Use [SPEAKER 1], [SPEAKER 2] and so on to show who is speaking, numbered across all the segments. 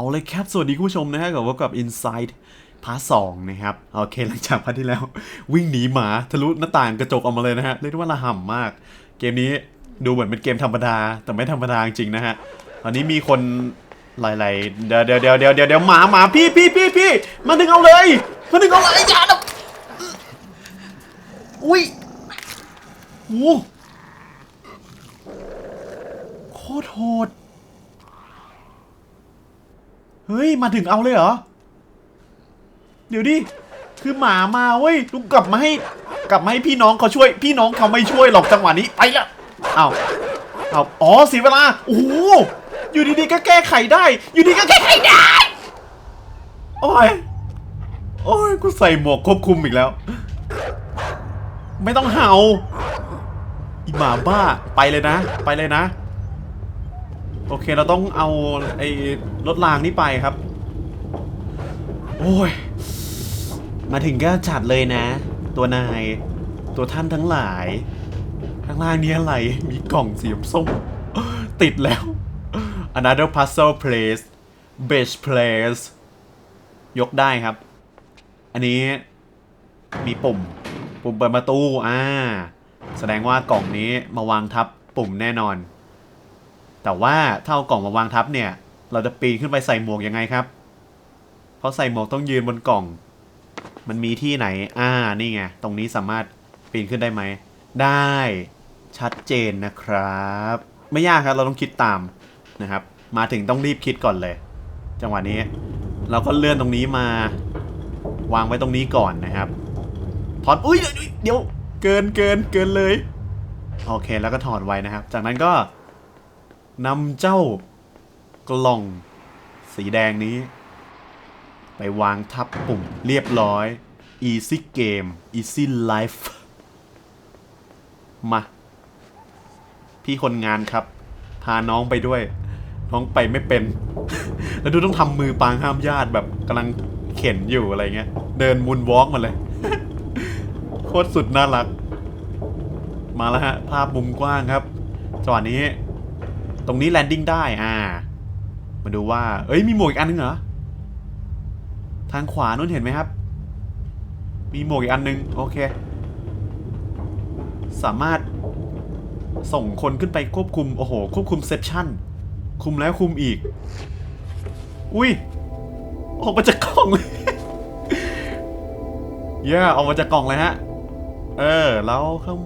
[SPEAKER 1] เอาเลยครับ สวัสดีคุณผู้ชมนะฮะกับว่ากับ Inside พาร์ทสองนะครับ โอเคหลังจากพาร์ทที่แล้ว วิ่งหนีหมาทะลุหน้าต่างกระจกออกมาเลยนะฮะ เรียกได้ว่าระห่ำมาก เกมนี้ดูเหมือนเป็นเกมธรรมดา แต่ไม่ธรรมดาจริงนะฮะ ตอนนี้มีคนหลายๆเดี๋ยวเดี๋ยวเดี๋ยวเดี๋ยวเดี๋ยวเดี๋ยวหมาหมาพี่พี่พี่พี่มาดึงเอาเลยมาดึงเอาเลยอย่านะอุ้ยโอ้โคตรโหด เฮ้ย มาถึงเอาเลยเหรอ เดี๋ยวดิ คือหมามาเว้ยลุงกลับมาให้ กลับมาให้พี่น้องเขาช่วย พี่น้องเขาไม่ช่วยหรอกจังหวะนี้ ไปละเอาเอาอ๋อเสียเวลา โอ้โห อยู่ดีๆก็แก้ไขได้ อยู่ดีก็แก้ไขได้ โอ้ย โอ้ย กูใส่หมวกควบคุมอีกแล้ว ไม่ต้องเห่า อีหมาบ้า ไปเลยนะ ไปเลยนะ โอเค เราต้องเอาไอ้ รถรางนี่ไปครับ โอ้ย มาถึงก็จัดเลยนะ ตัวนาย ตัวท่านทั้งหลาย ข้างล่างนี้อะไร มีกล่องสีส้ม ติดแล้ว another puzzle place base place ยกได้ครับ อันนี้มีปุ่ม ปุ่มเปิดประตู อ่า แสดงว่ากล่องนี้มาวางทับปุ่มแน่นอน แต่ว่าถ้าเอากล่องมาวางทับเนี่ย เราจะปีนขึ้นไปใส่หมวกยังไงครับ เพราะใส่หมวกต้องยืนบนกล่อง มันมีที่ไหน อ่า นี่ไง ตรงนี้สามารถปีนขึ้นได้ไหม ได้ ชัดเจนนะครับ ไม่ยากครับ เราต้องคิดตามนะครับ มาถึงต้องรีบคิดก่อนเลย จังหวะนี้ เราก็เลื่อนตรงนี้มา วางไว้ตรงนี้ก่อนนะครับ ถอด อุ้ย เดี๋ยว เกินเกินเกินเลย โอเค แล้วก็ถอดไว้นะครับ จากนั้นก็นำเจ้า กล่อง สีแดงนี้ ไปวางทับปุ่มเรียบร้อย easy game easy life มา พี่คนงานครับ พาน้องไปด้วย น้องไปไม่เป็น แล้วดูต้องทำมือปางห้ามญาติแบบกำลังเข็นอยู่อะไรเงี้ย เดินมุนวอล์กมาเลย โคตรสุดน่ารัก มาแล้วฮะ ภาพมุมกว้างครับจังหวะนี้ ตรงนี้แลนดิ้งได้อ่า มาดูว่า เอ้ยมีหมวกอีกอันนึงเหรอ ทางขวานู้นเห็นไหมครับ มีหมวกอีกอันนึง โอเค สามารถส่งคนขึ้นไปควบคุม โอ้โห ควบคุมเซปชั่น คุมแล้วคุมอีก อุ้ย ออกมาจากกล่องเลยเย่ออกมาจากกล่องเลยฮะ เออ แล้วข้าง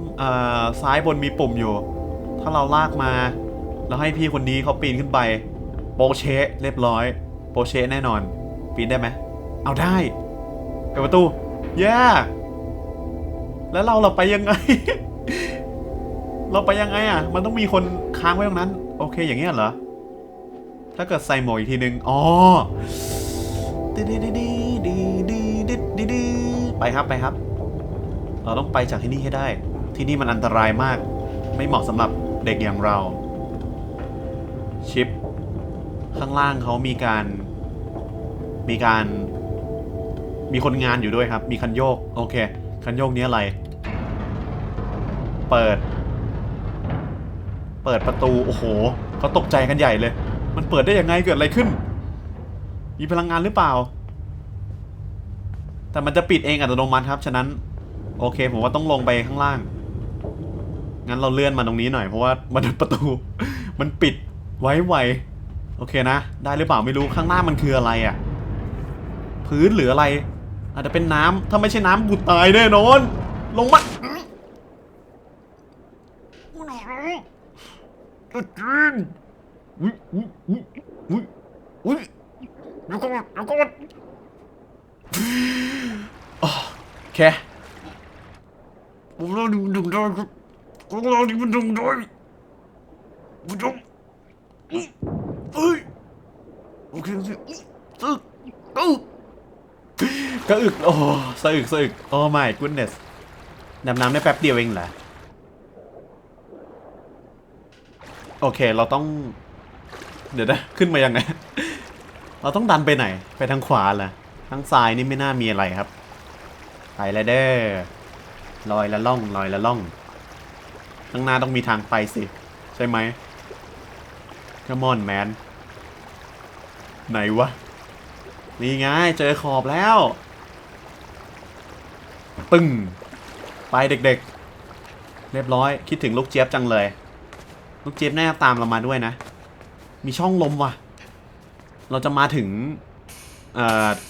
[SPEAKER 1] ซ้ายบนมีปุ่มอยู่ ถ้าเราลากมา แล้วให้พี่คนนี้เขาปีนขึ้นไป โปเชเรียบร้อย โปเชแน่นอน ปีนได้ไหม เอาได้เปิดประตูเย้แล้วเราเราไปยังไง เราไปยังไงอะ มันต้องมีคนค้างไว้ตรงนั้น โอเคอย่างเงี้ยเหรอ ถ้าเกิดใส่หมวกอีกทีนึง อ๋อดีดีดีดีดีดีดีดีไปครับไปครับ เราต้องไปจากที่นี่ให้ได้ ที่นี่มันอันตรายมาก ไม่เหมาะสำหรับเด็กอย่างเรา ชิป ข้างล่างเขามีการ มีการ มีคนงานอยู่ด้วยครับ มีคันโยก โอเค คันโยกนี้อะไร เปิด เปิดประตู โอ้โห เขาตกใจกันใหญ่เลย มันเปิดได้ยังไง เกิดอะไรขึ้น มีพลังงานหรือเปล่า แต่มันจะปิดเองอัตโนมัติครับ ฉะนั้น โอเค ผมว่าต้องลงไปข้างล่าง งั้นเราเลื่อนมาตรงนี้หน่อย เพราะว่ามันประตู มันปิดไว้ไว โอเคนะ ได้หรือเปล่าไม่รู้ข้างหน้ามันคืออะไรอะ่ะ พื้นหรืออะไร อาจจะเป็นน้ำถ้าไม่ใช่น้ำกูตายแน่นอน ลงมาจะกินอุ้ยอุ้ยอุ้ยอุ้ยอุ้ยเดี๋ยวก่อนเดี๋ยวก่อนโอเคผมรอดูดึงได้ครับผมรอดูมันดึงได้มันดึงเอ้ยโอเคโอเค ตึ๊กตึกกระอึกโอ้สะอึกสะอึกโอ้ my goodness ดำน้ำได้แป๊บเดียวเองเหรอ โอเค เราต้อง เดี๋ยวนะ ขึ้นมายังไง เราต้องดันไปไหน ไปทางขวาเหรอ ทางซ้ายนี่ไม่น่ามีอะไรครับ ไปแล้วเด้อลอยละล่อง ลอยละล่อง ข้างหน้าต้องมีทางไปสิ ใช่ไหม Come on man ไหนวะ นี่ไง เจอขอบแล้ว ปึ้ง ไปเด็กๆ เรียบร้อย คิดถึงลูกเจี๊ยบจังเลย ลูกเจี๊ยบแน่าตามเรามาด้วยนะ มีช่องลมว่ะ เราจะมาถึง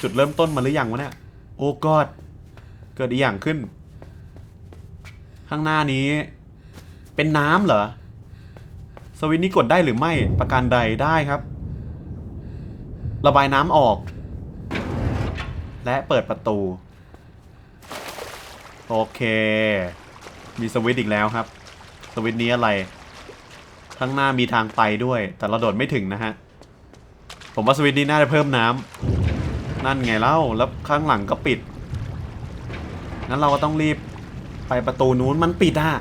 [SPEAKER 1] จุดเริ่มต้นมาหรือยังวะเนี่ย โอ้กอด เกิดอีกอย่างขึ้น ข้างหน้านี้ เป็นน้ำเหรอ สวิตนี้กดได้หรือไม่ ประการใดได้ครับ ระบายน้ำออก และเปิดประตู โอเค มีสวิตช์อีกแล้วครับ สวิตช์นี้อะไร ข้างหน้ามีทางไปด้วย แต่เราโดดไม่ถึงนะฮะ ผมว่าสวิตช์นี้น่าจะเพิ่มน้ำนั่นไงเล่า แล้วข้างหลังก็ปิด งั้นเราก็ต้องรีบไปประตูนู้นมันปิดอะ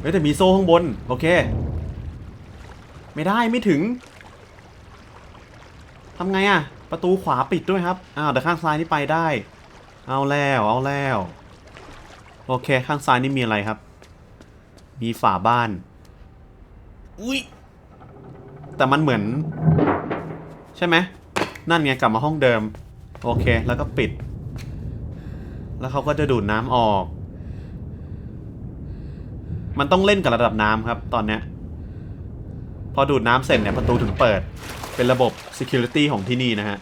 [SPEAKER 1] เฮ้ยแต่มีโซ่ข้างบน โอเค ไม่ได้ไม่ถึง ทำไงอะประตูขวาปิดด้วยครับอ้าวแต่ข้างซ้ายนี่ไปได้ เอาแล้วเอาแล้ว โอเคข้างซ้ายนี่มีอะไรครับ มีฝาบ้าน อุ้ยแต่มันเหมือน ใช่ไหมนั่นไงกลับมาห้องเดิม โอเคแล้วก็ปิด แล้วเขาก็จะดูดน้ำออก มันต้องเล่นกับระดับน้ำครับ ตอนเนี้ยพอดูดน้ำเสร็จเนี่ยประตูถึงเปิด เป็นระบบ security ของที่นี่นะฮะ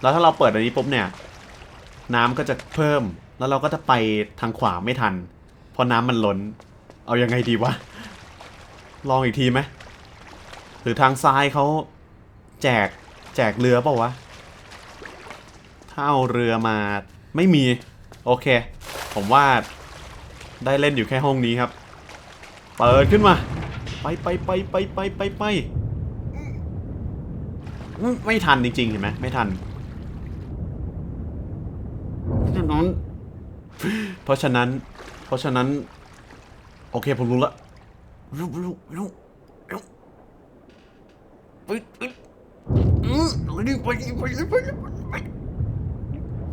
[SPEAKER 1] แล้วถ้าเราเปิดอันนี้ปุ๊บเนี่ย น้ำก็จะเพิ่ม แล้วเราก็จะไปทางขวาไม่ทัน เพราะน้ำมันล้น เอายังไงดีวะ ลองอีกทีไหมหรือทางซ้ายเขาแจกแจกเรือเปล่าวะ ถ้าเอาเรือมาไม่มี โอเค ผมว่าได้เล่นอยู่แค่ห้องนี้ครับ เปิดขึ้นมา ไปไปไปไปไปไปไป ไม่ทันจริงๆเห็นไหมไม่ทันเพราะฉะนั้นเพราะฉะนั้น เพราะฉะนั้น โอเคผมรู้ละรู้รู้รู้รู้ไปไปอืมไปดิไปดิไปดิไปดิไป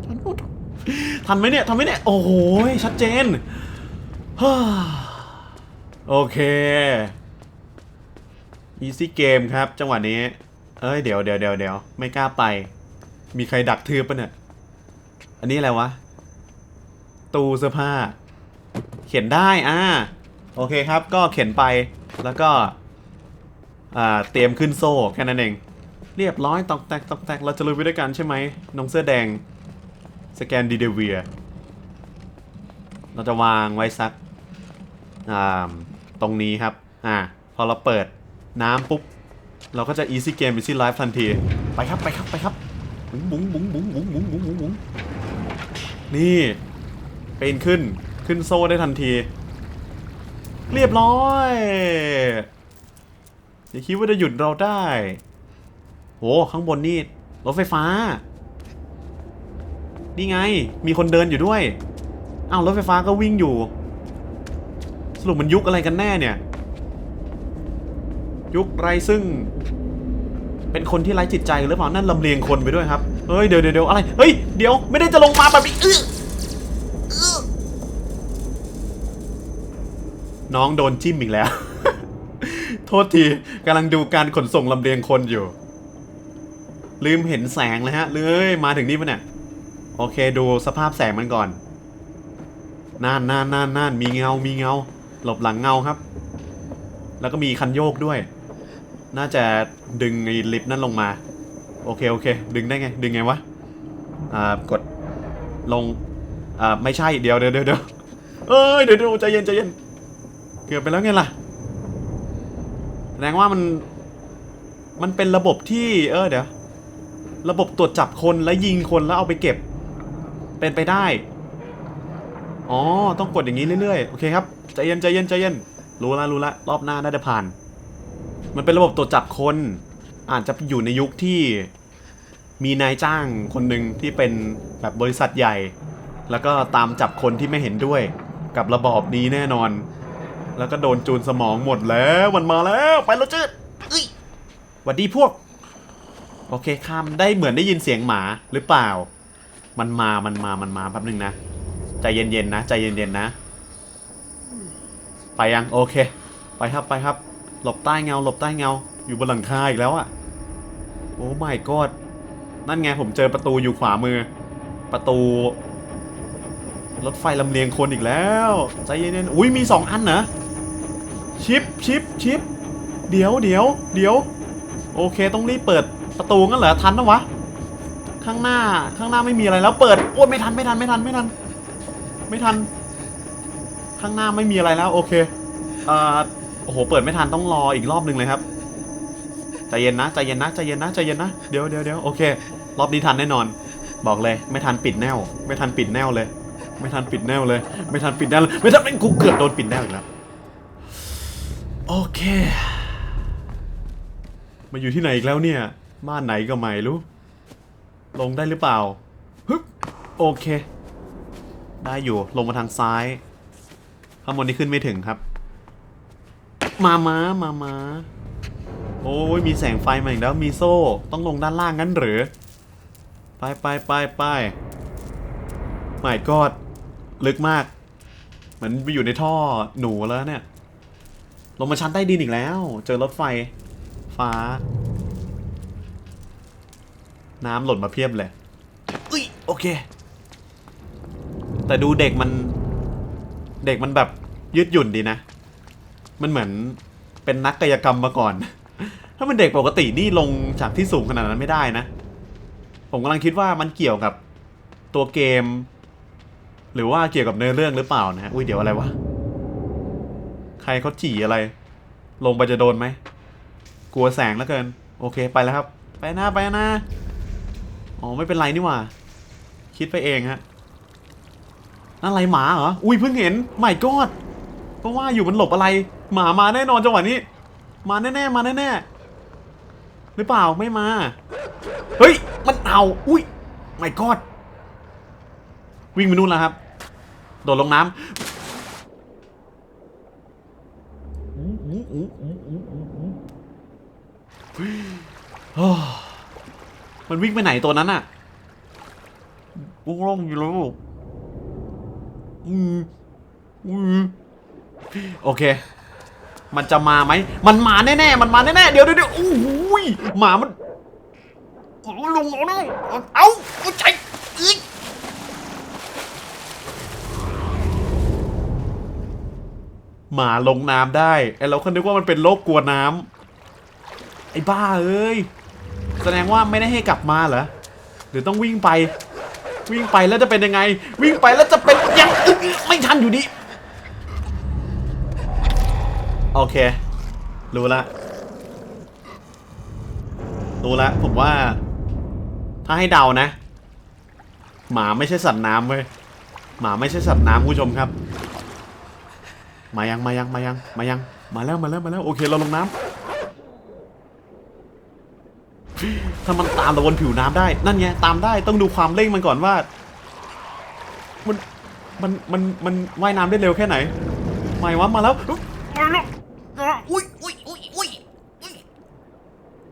[SPEAKER 1] ทันปะทันไหมเนี่ยทันไหมเนี่ย โอ้โห ชัดเจนฮ่าโอเค easy game ครับ จังหวะนี้ เอ้ยเดี๋ยวเดี๋ยวเดี๋ยวเดี๋ยวไม่กล้าไป มีใครดักทืบปะเนี่ย อันนี้อะไรวะ ตู้เสื้อผ้า เขียนได้ อ่า โอเคครับ ก็เขียนไป แล้วก็ อ่า เตรียมขึ้นโซ่แค่นั้นเอง เรียบร้อยตอกแตกตอกแตก เราจะลุยไปด้วยกันใช่ไหม น้องเสื้อแดง สแกนดีเดเวีย เราจะวางไว้สัก อ่า ตรงนี้ครับ อ่า พอเราเปิดน้ำปุ๊บ เราก็จะ easy game easy life ทันที ไปครับไปครับไปครับบุ๋งบุ๋งบุ๋งบุ๋งบุ๋งบุ๋งบุ๋งบุ๋งบุ๋งนี่ปีนขึ้นขึ้นโซ่ได้ทันที เรียบร้อยอย่าคิดว่าจะหยุดเราได้โหข้างบนนี่รถไฟฟ้า นี่ไง มีคนเดินอยู่ด้วยอ้าวรถไฟฟ้าก็วิ่งอยู่ สรุปมันยุคอะไรกันแน่เนี่ย ยุคไรซึ่ง เป็นคนที่ไร้จิตใจหรือเปล่านั่นลำเลียงคนไปด้วยครับเฮ้ยเดี๋ยวเดี๋ยวเดี๋ยวอะไรเฮ้ยเดี๋ยวไม่ได้จะลงมาแบบนี้อื้ออน้องโดนจิ้มอีกแล้ว โทษทีกำลังดูการขนส่งลำเลียงคนอยู่ ลืมเห็นแสงเลยฮะเลยมาถึงนี่ปะเนี่ยโอเคดูสภาพแสงมันก่อนน่านน่านน่านน่านมีเงา มีเงา หลบหลังเงาครับ แล้วก็มีคันโยกด้วย น่าจะดึงไอ้ลิฟต์นั่นลงมา โอเค โอเค ดึงได้ไง ดึงไงวะ อ่า กดลง อ่า ไม่ใช่เดี๋ยวเดี๋ยวเดี๋ยวเดี๋ยวเอ้ย เดี๋ยวเดี๋ยวใจเย็นใจเย็น เกือบไปแล้วไงล่ะ แสดงว่ามัน มันเป็นระบบที่ เออ เดี๋ยว ระบบตรวจจับคนและยิงคนแล้วเอาไปเก็บ เป็นไปได้ อ๋อ ต้องกดอย่างนี้เรื่อยๆ โอเคครับ ใจเย็นใจเย็นใจเย็น รู้ละรู้ละ รอบหน้าน่าจะผ่าน มันเป็นระบบตรวจจับคน อาจจะอยู่ในยุคที่มีนายจ้างคนหนึ่งที่เป็นแบบบริษัทใหญ่ แล้วก็ตามจับคนที่ไม่เห็นด้วย กับระบอบนี้แน่นอน แล้วก็โดนจูนสมองหมดแล้วมันมาแล้วไปแล้วจืดเอ้ยหวัดดีพวก โอเคข้ามได้เหมือนได้ยินเสียงหมาหรือเปล่า มันมามันมามันมาแป๊บนึงนะใจเย็นๆนะใจเย็นๆนะ ไปยังโอเค ไปครับไปครับ หลบใต้เงา หลบใต้เงา อยู่บนหลังคาอีกแล้วอะโอ้ my god นั่นไงผมเจอประตูอยู่ขวามือ ประตู รถไฟลำเลียงคนอีกแล้วใจเย็นๆอุ้ยมีสองอันเหรอชิปชิปชิปเดี๋ยวเดี๋ยวเดี๋ยวโอเคต้องรีบเปิดประตูงั้นเหรอทันนะวะข้างหน้าข้างหน้าไม่มีอะไรแล้วเปิดโอ้ยไม่ทันไม่ทันไม่ทันไม่ทัน ไม่ทัน ข้างหน้าไม่มีอะไรแล้ว โอเคอ่อ โอ้โห เปิดไม่ทันต้องรออีกรอบหนึ่งเลยครับ ใจเย็นนะ ใจเย็นนะ ใจเย็นนะ ใจเย็นนะ เดี๋ยวเดี๋ยวเดี๋ยวโอเค รอบนี้ทันแน่นอน บอกเลย ไม่ทันปิดแนว ไม่ทันปิดแนวเลย ไม่ทันปิดแนวเลย ไม่ทันปิดแนวเลย ไม่ทันเป็นกูเกือบโดนปิดแนวอีกแล้ว โอเค มาอยู่ที่ไหนอีกแล้วเนี่ย บ้านไหนก็ไม่รู้ ลงได้หรือเปล่าฮึบโอเค ได้อยู่ ลงมาทางซ้าย ข้างบนนี้ขึ้นไม่ถึงครับ มามามามาโอ้ยมีแสงไฟมาอีกแล้วมีโซ่ต้องลงด้านล่างงั้นหรือ ไปไปไปไปไม่กอดลึกมาก เหมือนไปอยู่ในท่อหนูแล้วเนี่ย ลงมาชั้นใต้ดินอีกแล้ว เจอรถไฟ ฟ้า น้ำหล่นมาเพียบเลยอุ้ยโอเค แต่ดูเด็กมัน เด็กมันแบบยืดหยุ่นดีนะ มันเหมือนเป็นนักกายกรรมมาก่อน ถ้าเป็นเด็กปกตินี่ลงจากที่สูงขนาดนั้นไม่ได้นะ ผมกำลังคิดว่ามันเกี่ยวกับตัวเกม หรือว่าเกี่ยวกับเนื้อเรื่องหรือเปล่านะอุ้ยเดี๋ยวอะไรวะ ใครเขาจี่อะไร ลงไปจะโดนไหม กลัวแสงแล้วเกิน โอเคไปแล้วครับ ไปหน้าไปหน้าอ๋อไม่เป็นไรนี่หว่า คิดไปเองฮะนั่นอะไรหมาเหรอ อุ้ยเพิ่งเห็นไม่กอดเพราะว่าอยู่มันหลบอะไร หมามาแน่นอนจังหวะนี้ มาแน่ๆมาแน่ๆหรือเปล่าไม่มา เฮ้ย มันเอาอุ้ยไม่กอดวิ่งไปนู่นแล้วครับ โดดลงน้ำอู้อู้อู้อู้อู้อู้อู้โอ้มันวิ่งไปไหนตัวนั้นอะวงลงอยู่แล้วอืมอืมโอเค มันจะมาไหม มันมาแน่ๆ มันมาแน่ๆ เดี๋ยวเดี๋ยวโอ้โหยหมามันลงเอาเอาเอาใจอีกหมาลงน้ำได้ไอเราก็นึกว่ามันเป็นโรคกลัวน้ำไอ้บ้าเอ้ย แสดงว่าไม่ได้ให้กลับมาเหรอ หรือต้องวิ่งไป วิ่งไปแล้วจะเป็นยังไง วิ่งไปแล้วจะเป็นยังไม่ทันอยู่ดี โอเค รู้ละ รู้ละ ผมว่า ถ้าให้เดานะ หมาไม่ใช่สัตว์น้ำเว้ย หมาไม่ใช่สัตว์น้ำคุณผู้ชมครับ มายังมายังมายังมายัง มาแล้วมาแล้วมาแล้วโอเคเราลงน้ำถ้ามันตามเราบนผิวน้ำได้ นั่นไงตามได้ต้องดูความเร่งมันก่อนว่า มันมันมันมันว่ายน้ำได้เร็วแค่ไหนไม่วะมาแล้วมาแล้ว อุ้ยอุ้ยอุ้ยอุ้ยอุ้ย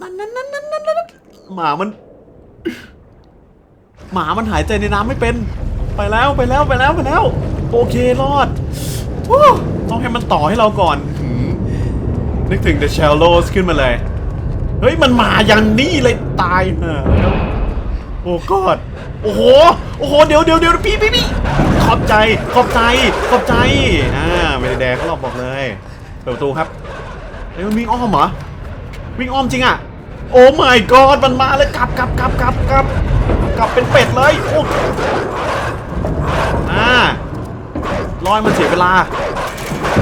[SPEAKER 1] นั่นนั่นนั่นนั่นนั่นนั่นหมามัน หมามันหายใจในน้ำไม่เป็น ไปแล้วไปแล้วไปแล้วไปแล้ว โอเครอดวู้ต้องให้มันต่อให้เราก่อนหืมนึกถึง The Shallows ขึ้นมาเลย เฮ้ย มันมาอย่างนี้เลยตายเออโอ้กอดโอ้โห โอ้โห เดี๋ยวเดี๋ยวเดี๋ยวพี่พี่พี่ขอบใจ ขอบใจ ขอบใจอ่าไม่ได้แดกเขาหรอกบอกเลย เปิดประตูครับเฮ้ยมันวิ่งอ้อมเหรอวิ่งอ้อมจริงอะโอ้ my god มันมาเลยกลับกลับกลับกลับกลับกลับเป็นเป็ดเลยโอ้อ่ารอยมันเสียเวลา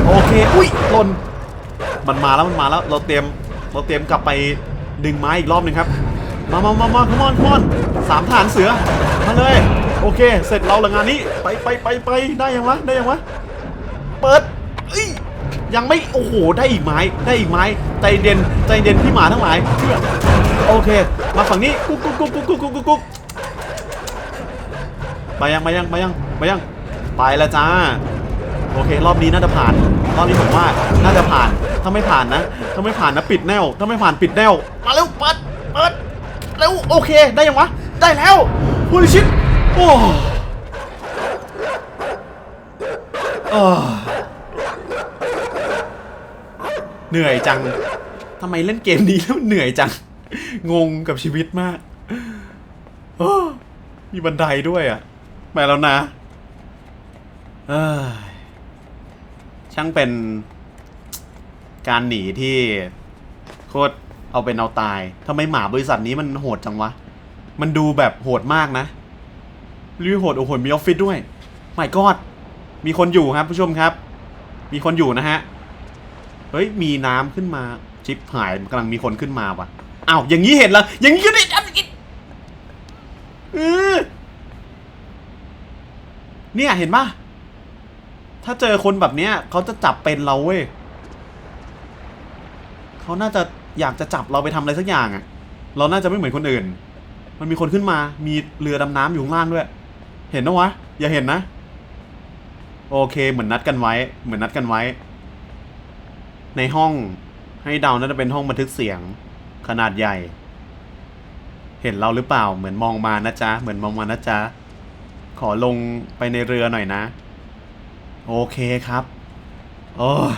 [SPEAKER 1] โอเคอุ้ยหล่นมันมาแล้วมันมาแล้วเราเตรียมเราเตรียมกลับไปดึงไม้อีกรอบหนึ่งครับมามามามาขมอนขมอนสามฐานเสือมาเลย โอเค เสร็จเราละงานนี้ ไปไปไปไปได้ยังวะได้ยังวะ เปิด ยังไม่โอ้โหได้อีกไม้ได้อีกไม้ใจเด่นใจเด่นพี่หมาทั้งหลายเพื่อโอเค มาฝั่งนี้กุ๊กกุ๊กกุ๊กกุ๊กกุ๊กกุ๊กกุ๊กไปยังไปยังไปยังไปยังไปละจ้าโอเค รอบนี้น่าจะผ่าน รอบนี้ผมว่าน่าจะผ่านถ้าไม่ผ่านนะถ้าไม่ผ่านนะปิดแนวถ้าไม่ผ่านปิดแนวมาเร็วเปิดเปิดเร็วโอเคได้ยังวะได้แล้วพูลิชิตโอ้ เหนื่อยจังทำไมเล่นเกมนี้แล้วเหนื่อยจัง งงกับชีวิตมากมีบันไดด้วยอะไปแล้วนะเอ้ยช่างเป็นการหนีที่โคตรเอาเป็นเอาตายทำไมหมาบริษัทนี้มันโหดจังวะ มันดูแบบโหดมากนะรีวิวโหดโอ้โหมีออฟฟิศด้วยไม่กอดมีคนอยู่ครับผู้ชมครับ มีคนอยู่นะฮะ เฮ้ยมีน้ำขึ้นมาชิปหายกำลังมีคนขึ้นมาว่ะอ้าวอย่างนี้เห็นแล้วอย่างนี้ก็ได้ทำอย่างนี้เออเนี่ยเห็นปะถ้าเจอคนแบบเนี้ยเขาจะจับเป็นเราเว้ยเขาน่าจะอยากจะจับเราไปทำอะไรสักอย่างอะ่ะเราน่าจะไม่เหมือนคนอื่น มันมีคนขึ้นมา มีเรือดำน้ำอยู่ข้างล่างด้วย เห็นนะวะ อย่าเห็นนะ โอเค เหมือนนัดกันไว้ เหมือนนัดกันไว้ ในห้องให้เดาน่าจะเป็นห้องบันทึกเสียงขนาดใหญ่ เห็นเราหรือเปล่าเหมือนมองมานะจ๊ะ เหมือนมองมานะจ๊ะ ขอลงไปในเรือหน่อยนะ โอเคครับโอ้ย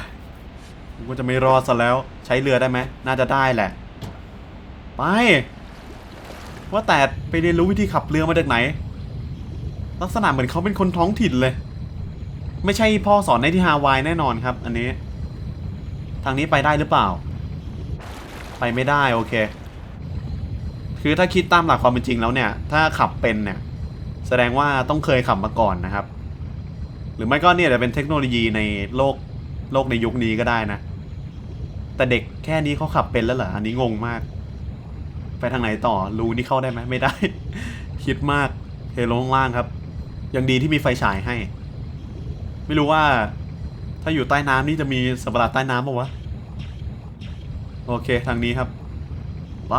[SPEAKER 1] กูจะไม่รอดซะแล้ว ใช้เรือได้ไหมน่าจะได้แหละ ไป ว่าแต่ไปเรียนรู้วิธีขับเรือมาจากไหน ลักษณะเหมือนเขาเป็นคนท้องถิ่นเลย ไม่ใช่พ่อสอนในที่ฮาวายแน่นอนครับ อันนี้ ทางนี้ไปได้หรือเปล่า ไปไม่ได้โอเค คือถ้าคิดตามหลักความเป็นจริงแล้วเนี่ย ถ้าขับเป็นเนี่ย แสดงว่าต้องเคยขับมาก่อนนะครับ หรือไม่ก็เนี่ยจะเป็นเทคโนโลยีในโลกโลกในยุคนี้ก็ได้นะ แต่เด็กแค่นี้เขาขับเป็นแล้วเหรอ อันนี้งงมาก ไปทางไหนต่อ รูนี่เข้าได้ไหมไม่ได้ คิดมากเทลงล่างครับ ยังดีที่มีไฟฉายให้ ไม่รู้ว่า ถ้าอยู่ใต้น้ำนี่จะมีสัตว์ประหลาดใต้น้ำปะวะ โอเคทางนี้ครับ ไป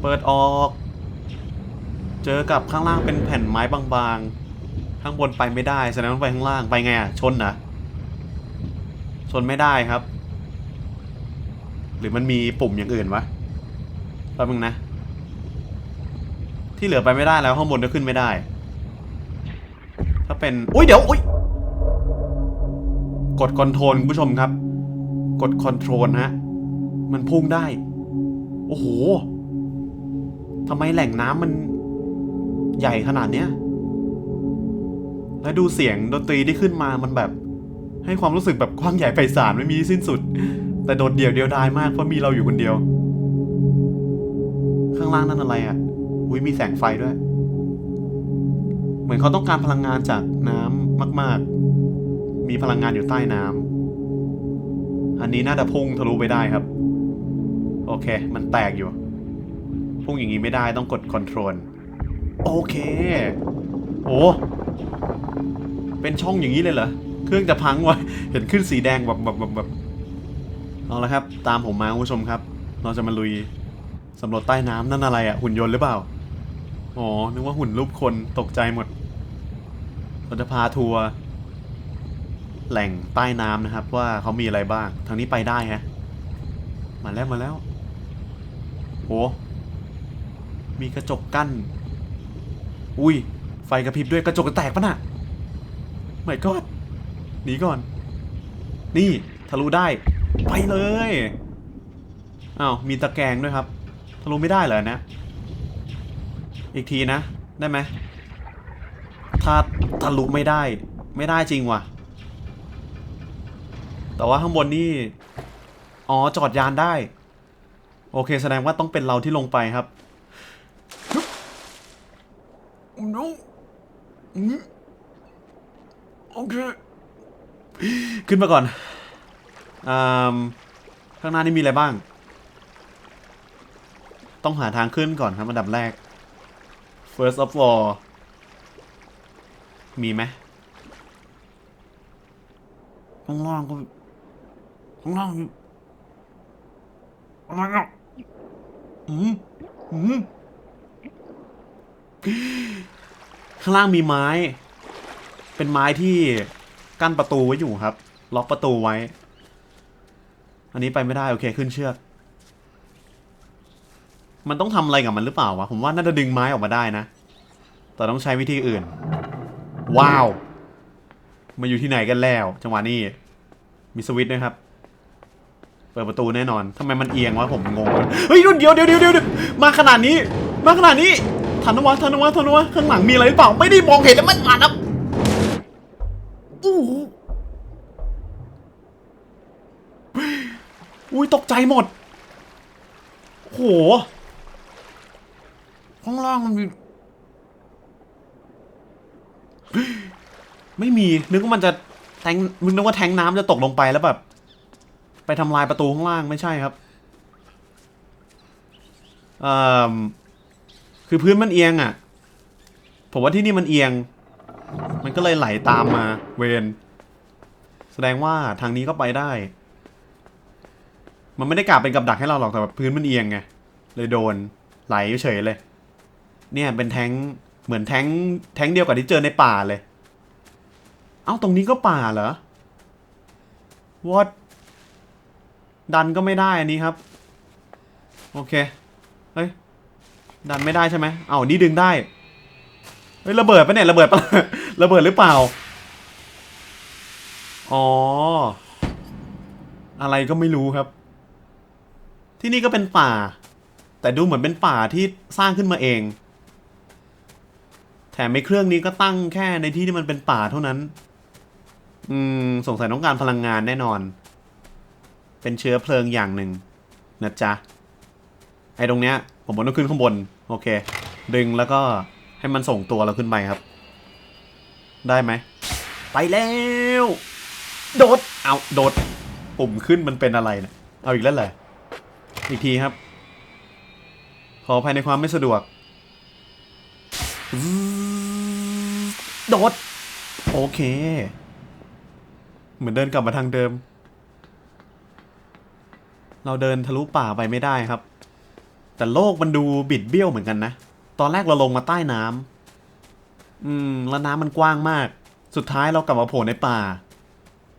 [SPEAKER 1] เปิดออก เจอกับข้างล่างเป็นแผ่นไม้บางๆ ข้างบนไปไม่ได้แสดงว่าไปข้างล่างไปไงอะชนนะชนไม่ได้ครับ หรือมันมีปุ่มอย่างอื่นวะแป๊บนึงนะ ที่เหลือไปไม่ได้แล้วข้างบนก็ขึ้นไม่ได้ ถ้าเป็นอุ้ยเดี๋ยวอุ้ยกดคอนโทรลคุณผู้ชมครับ กดคอนโทรลฮะมันพุ่งได้ โอ้โหทำไมแหล่งน้ำมันใหญ่ขนาดเนี้ยแล้วดูเสียงดนตรีที่ขึ้นมามันแบบ ให้ความรู้สึกแบบกว้างใหญ่ไพศาลไม่มีที่สิ้นสุด แต่โดดเดี่ยวเดียวดายมากเพราะมีเราอยู่คนเดียว ข้างล่างนั่นอะไรอะ อุ้ยมีแสงไฟด้วย เหมือนเขาต้องการพลังงานจากน้ำมาก ๆ มีพลังงานอยู่ใต้น้ำอันนี้น่าจะพุ่งทะลุไปได้ครับ โอเค มันแตกอยู่ พุ่งอย่างนี้ไม่ได้ต้องกดคอนโทรลโอเค โอ้เป็นช่องอย่างนี้เลยเหรอ เครื่องจะพังวะเห็นขึ้นสีแดงแบบแบบแบบแบบเอาละครับ ตามผมมาคุณผู้ชมครับ เราจะมาลุยสำรวจใต้น้ำนั่นอะไรอะหุ่นยนต์หรือเปล่า อ๋อ นึกว่าหุ่นรูปคนตกใจหมดเราจะพาทัวร์แหล่งใต้น้ำนะครับ ว่าเขามีอะไรบ้าง ทางนี้ไปได้ฮะ มาแล้วมาแล้ว โห มีกระจกกั้น อุ้ย ไฟกระพริบด้วยกระจกแตกปะน่ะไม่กอดหนีก่อน นี่ทะลุได้ ไปเลย อ้าว มีตะแกรงด้วยครับ ทะลุไม่ได้เหรอเนะ อีกทีนะ ได้ไหมถ้าทะลุไม่ได้ ไม่ได้จริงว่ะ แต่ว่าข้างบนนี่ อ๋อ จอดยานได้ โอเค แสดงว่าต้องเป็นเราที่ลงไปครับโอเค ขึ้นมาก่อนอ่าข้างหน้านี่มีอะไรบ้าง ต้องหาทางขึ้นก่อนครับอันดับแรก First of all มีไหมข้างล่างก็ข้างล่างอะไรอะอืมอืมข้างล่างมีไม้ เป็นไม้ที่กั้นประตูไว้อยู่ครับ ล็อกประตูไว้ อันนี้ไปไม่ได้ โอเค ขึ้นเชือก มันต้องทำอะไรกับมันหรือเปล่าวะ ผมว่าน่าจะดึงไม้ออกมาได้นะ แต่ต้องใช้วิธีอื่น ว้าว มาอยู่ที่ไหนกันแล้ว จังหวะนี้ มีสวิตช์ด้วยครับ เปิดประตูแน่นอนทำไมมันเอียงวะผมงง เฮ้ยเดี๋ยวเดี๋ยวเดี๋ยวเดี๋ยวเดียวมาขนาดนี้ มาขนาดนี้ทันนะวะทันนะวะทันนะวะข้างหลังมีอะไรหรือเปล่า ไม่ได้มองเห็นแล้วมันมาแล้วอู้อุ้ยตกใจหมด โห ข้างล่างมันมีไม่มี นึกว่ามันจะแทงมึงนึกว่าแทงน้ำจะตกลงไปแล้วแบบ ไปทำลายประตูข้างล่างไม่ใช่ครับเอ่อคือพื้นมันเอียงอะ ผมว่าที่นี่มันเอียง มันก็เลยไหลตามมาเวนแสดงว่าทางนี้ก็ไปได้ มันไม่ได้กลับเป็นกับดักให้เราหรอกแต่แบบพื้นมันเอียงไงเลยโดนไหลเฉยเลย เนี่ยเป็นแท้งเหมือนแท้งแท้งเดียวกับที่เจอในป่าเลย เอ้าตรงนี้ก็ป่าเหรอวอดดันก็ไม่ได้อันนี้ครับ โอเค เฮ้ย ดันไม่ได้ใช่ไหมเอานี่ดึงได้ เฮ้ยระเบิดปะเนี่ยระเบิดปะระเบิดหรือเปล่า อ๋อ อะไรก็ไม่รู้ครับ ที่นี่ก็เป็นป่า แต่ดูเหมือนเป็นป่าที่สร้างขึ้นมาเอง แถมไอ้เครื่องนี้ก็ตั้งแค่ในที่ที่มันเป็นป่าเท่านั้น อืม สงสัยต้องการพลังงานแน่นอน เป็นเชื้อเพลิงอย่างหนึ่งนะจ๊ะ ไอ้ตรงเนี้ย ผมบอกต้องขึ้นข้างบน โอเค ดึงแล้วก็ให้มันส่งตัวเราขึ้นไปครับ ได้ไหม ไปแล้ว โดด เอาโดด ปุ่มขึ้นมันเป็นอะไรเนะี่ย เอาอีกแล้วเหรออีกทีครับ ขอภายในความไม่สะดวก โดด โอเค เหมือนเดินกลับมาทางเดิม เราเดินทะลุป่าไปไม่ได้ครับ แต่โลกมันดูบิดเบี้ยวเหมือนกันนะ ตอนแรกเราลงมาใต้น้ำอืม แล้วน้ำมันกว้างมาก สุดท้ายเรากลับมาโผล่ในป่า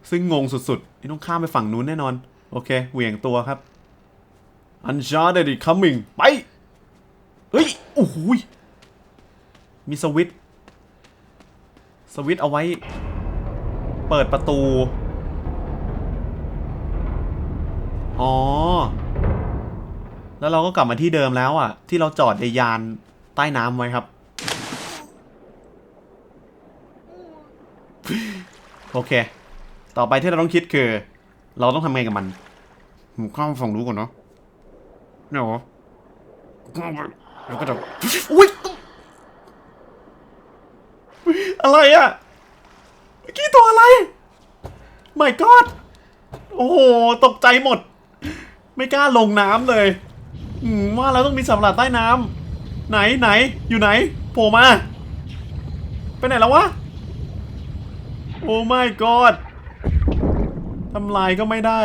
[SPEAKER 1] ซึ่งงงสุดๆนี่ต้องข้ามไปฝั่งนู้นแน่นอน โอเค เหวี่ยงตัวครับ Uncharted is coming ไป เฮ้ย โอ้โหมีสวิต สวิตช์เอาไว้ เปิดประตู อ๋อ แล้วเราก็กลับมาที่เดิมแล้วอะ ที่เราจอดในยานใต้น้ำไว้ครับ โอเค ต่อไปที่เราต้องคิดคือ เราต้องทำไงกับมันผมข้าฝั่งรู้ก่อนเนาะเนี่ยเหรอข้าไปแล้วก็จะอุ้ย อะไรอะเมื่อกี้ตัวอะไรไม่กอดโอ้โห ตกใจหมด ไม่กล้าลงน้ำเลยอืมว่าแล้วต้องมีสัตว์ประหลาดใต้น้ำไหนไหน อยู่ไหนโผล่มาไปไหนแล้ววะ โอ้ไม่กอดทำลายก็ไม่ได้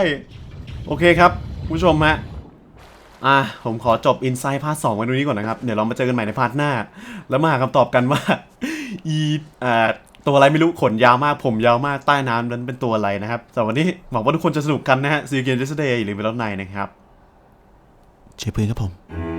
[SPEAKER 1] โอเคครับคุณผู้ชมฮะอะผมขอจบ Inside พาร์ท2ไว้ตรงนี้ก่อนนะครับ เดี๋ยวเรามาเจอกันใหม่ในพาร์ทหน้า แล้วมาหาคำตอบกันว่า อีอ่าตัวอะไรไม่รู้ขนยาวมากผมยาวมากใต้น้ำนั้นเป็นตัวอะไรนะครับสำหรับวันนี้หวังว่าทุกคนจะสนุกกันนะฮะซีเกมเจสเดย์หรือเวลในนะครับเชฟพื้นครับผม